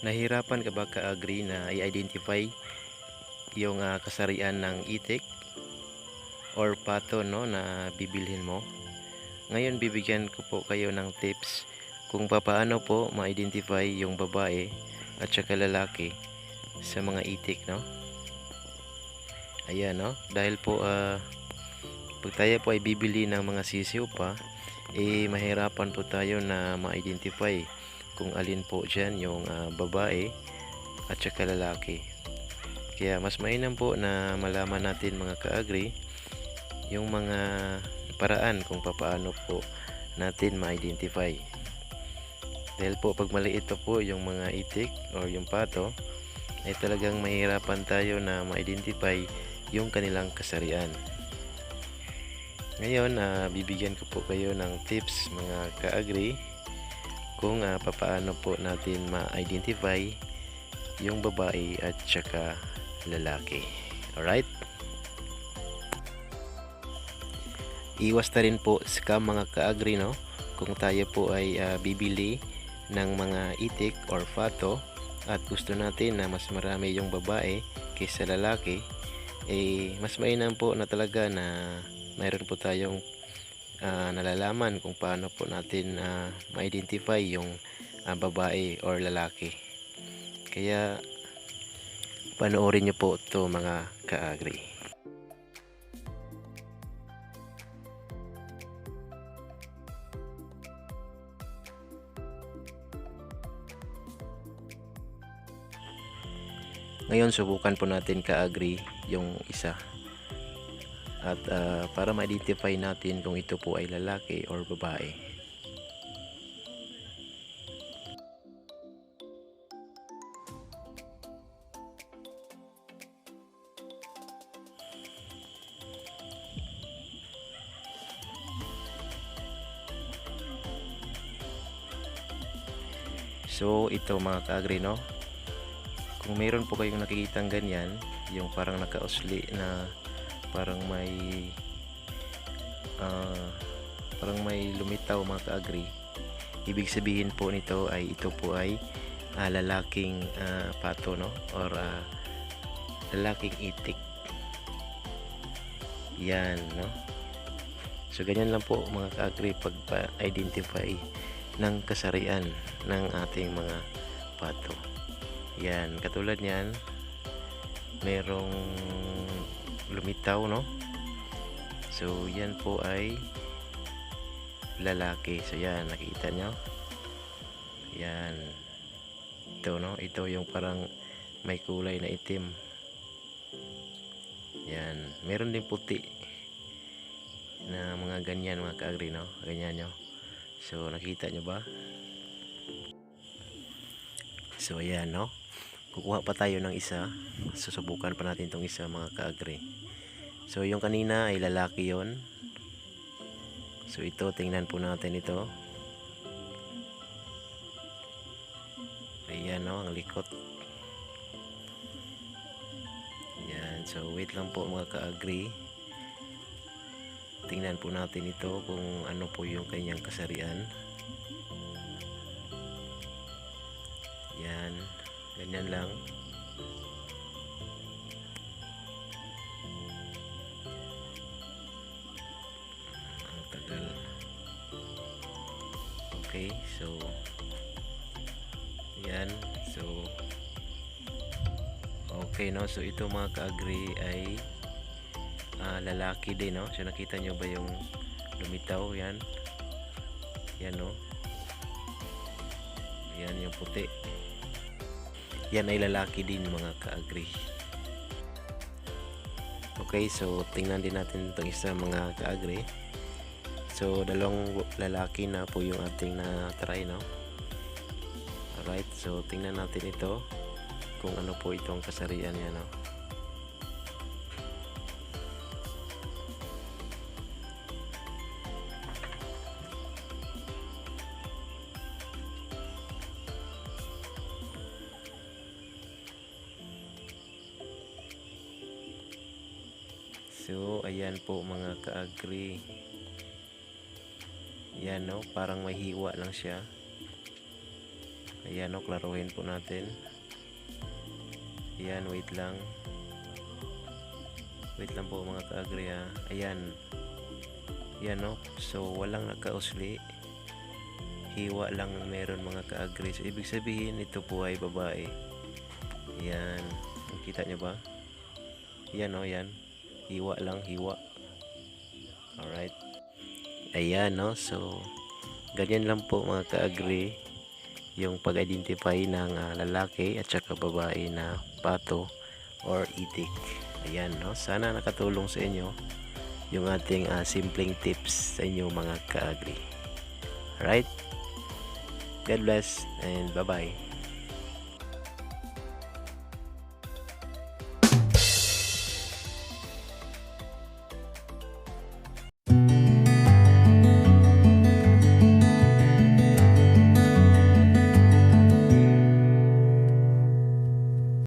Nahirapan ka ba ka-agree na i-identify yung ah, kasarian ng itik or pato no na bibilhin mo? Ngayon bibigyan ko po kayo ng tips kung papaano po ma-identify yung babae at saka lalaki sa mga itik no. Ayan no, dahil po ah, pag tayo po ay bibili ng mga sisiw pa, eh mahirapan po tayo na ma-identify kung alin po dyan yung ah, babae at saka lalaki. Kaya mas mainam po na malaman natin mga ka-agree yung mga paraan kung papaano po natin ma-identify. Dahil po pag maliit pa po yung mga itik or yung pato, ay talagang mahirapan tayo na ma-identify yung kanilang kasarian. Ngayon, ah, bibigyan ko po kayo ng tips mga ka-agree kung ah, papaano po natin ma-identify yung babae at saka lalaki. Alright? Iwas na rin po scam mga ka-agree no? Kung tayo po ay ah, bibili ng mga itik or fato at gusto natin na mas marami yung babae kaysa lalaki, eh mas mainam po na talaga na mayroon po tayong ah, nalalaman kung paano po natin ah, ma-identify yung ah, babae or lalaki. Kaya panoorin nyo po ito mga ka-agree. Ngayon subukan po natin ka-agree yung isa. At ah, para ma-identify natin kung ito po ay lalaki or babae. So ito mga ka-agree no. Kung mayroon po kayong nakikitang ganyan, yung parang nakausli na parang may ah, parang may lumitaw mga ka-agree. Ibig sabihin po nito ay ito po ay ah, lalaking ah, pato no or ah, lalaking itik. Yan no. So ganyan lang po mga ka-agree pag identify ng kasarian ng ating mga pato. Yan, katulad niyan, merong lumitaw, no? So, yan po ay lalaki. So, yan, nakita nyo? Yan. Ito, no? Ito yung parang may kulay na itim. Yan. Meron din puti na mga ganyan, mga kaagri, no? Ganyan, nyo. So, nakita nyo ba? So, ayan, no? Kukuha pa tayo ng isa. Susubukan pa natin itong isa, mga kaagri. So, yung kanina ay lalaki yon. So, ito, tingnan po natin ito. Ayan, no? Ang likot. Ayan. So, wait lang po, mga kaagri. Tingnan po natin ito kung ano po yung kanyang kasarian. Yan. Ganyan lang. Ang tagal. Okay, so yan. So okay no. So ito mga ka-agree ay ah, lalaki din no. So nakita nyo ba yung lumitaw yan? Yan no. Yan yung puti. Yan ay lalaki din mga ka-agree. Okay, so tingnan din natin itong isa mga ka-agree. So dalawang lalaki na po yung ating na try no. Alright, so tingnan natin ito kung ano po itong kasarian niya no. So, ayan po mga ka-agree. Yan no, parang may hiwa lang siya. Ayan o, klaruhin po natin. Ayan, wait lang. Wait lang po mga ka-agri ha. Ayan. Ayan o. So, walang nagkausli. Hiwa lang ang meron mga ka-agri. So, ibig sabihin, ito po ay babae. Ayan. Nakita niyo ba? Ayan o, ayan. Hiwa lang, hiwa. Alright. Ayan no. So, ganyan lang po mga ka-agri yung pag-identify ng ah, lalaki at saka babae na pato or itik. Ayan, no? Sana nakatulong sa inyo yung ating ah, simpleng tips sa inyo mga ka-agri. Alright? God bless and bye-bye.